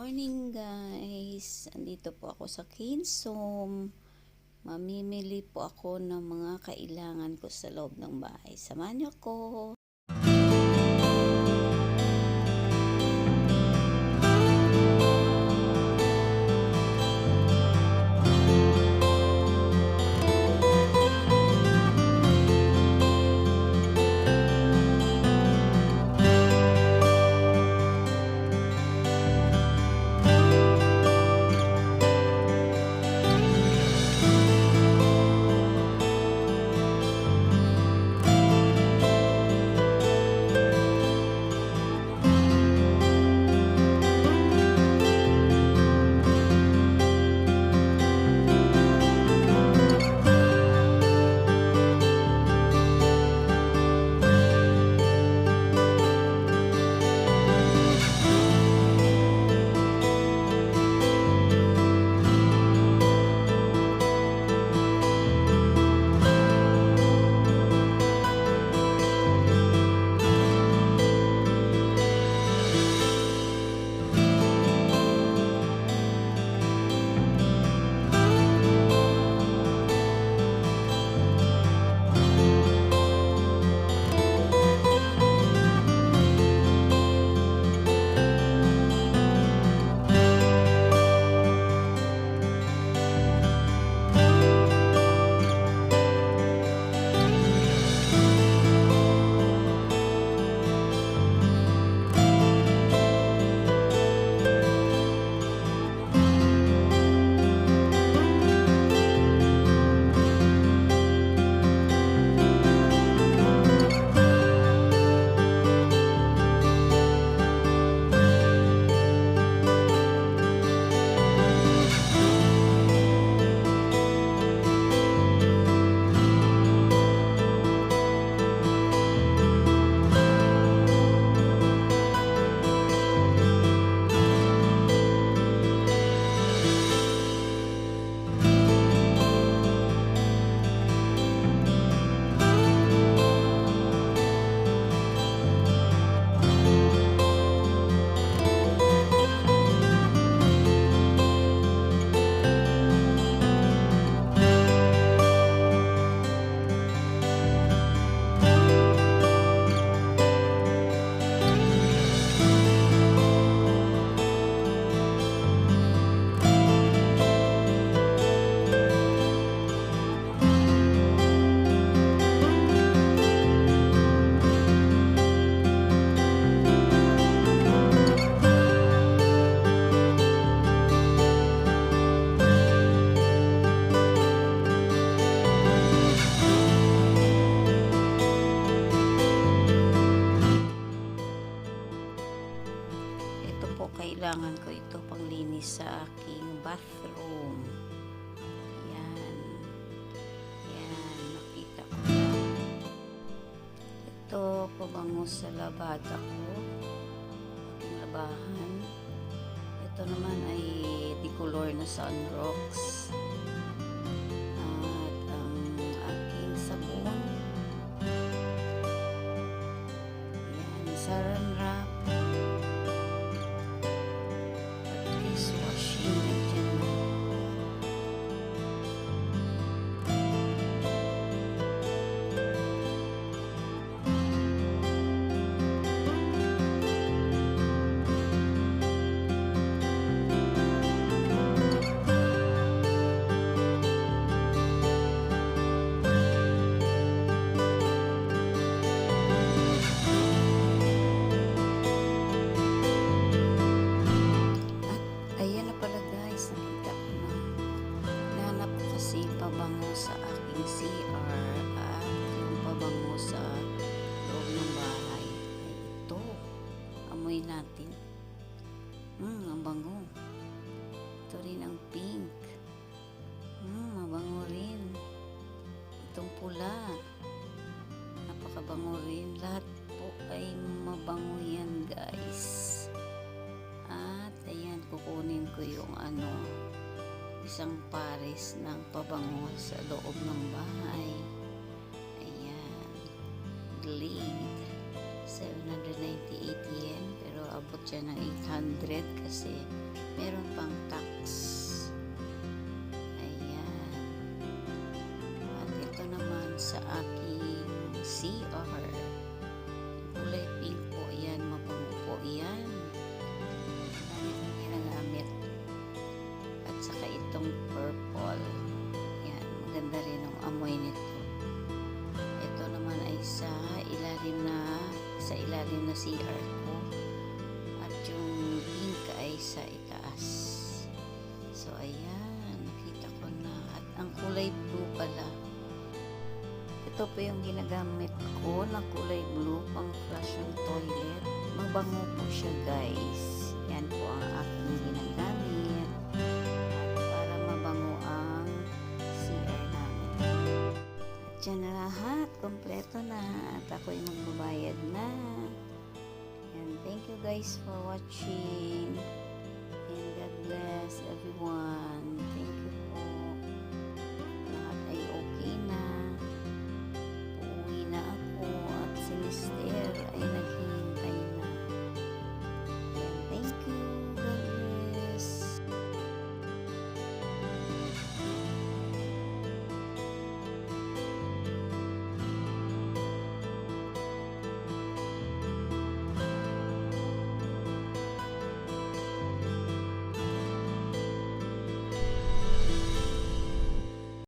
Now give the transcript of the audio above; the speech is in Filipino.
morning guys! Andito po ako sa Kinsom. Mamimili po ako ng mga kailangan ko sa loob ng bahay. Samahan niyo ako! Sa aking bathroom. Ayan. Ayan, nakita ko na. Ito, pabango sa labada ko. Aking labahan. Ito naman ay decolor na sunrocks. Pabango sa aking CR at yung pabango sa loob ng bahay. Ay ito. Amoy natin. Hmm, ang bango. Ito rin ang pink. Hmm, mabango rin. Itong pula. Napakabango rin. Lahat po ay mabango yan guys. At ayan, kukunin ko yung ano, isang pares ng pabango sa loob ng bahay. Ayan. Glade. 798 yen. Pero abot siya ng 800 kasi meron pang tax. Amoy nito. Ito naman ay sa ilalim na sa ilalim na CR ko. At yung pink ay sa itaas. So, ayan. Nakita ko na. At ang kulay blue pala. Ito po yung ginagamit ko na kulay blue pang flush ng toilet. Mabango po siya guys. Yan po ang Diyan na lahat. Kompleto na. At ako'y magbabayad na. And thank you guys for watching. And God bless everyone. Thank you.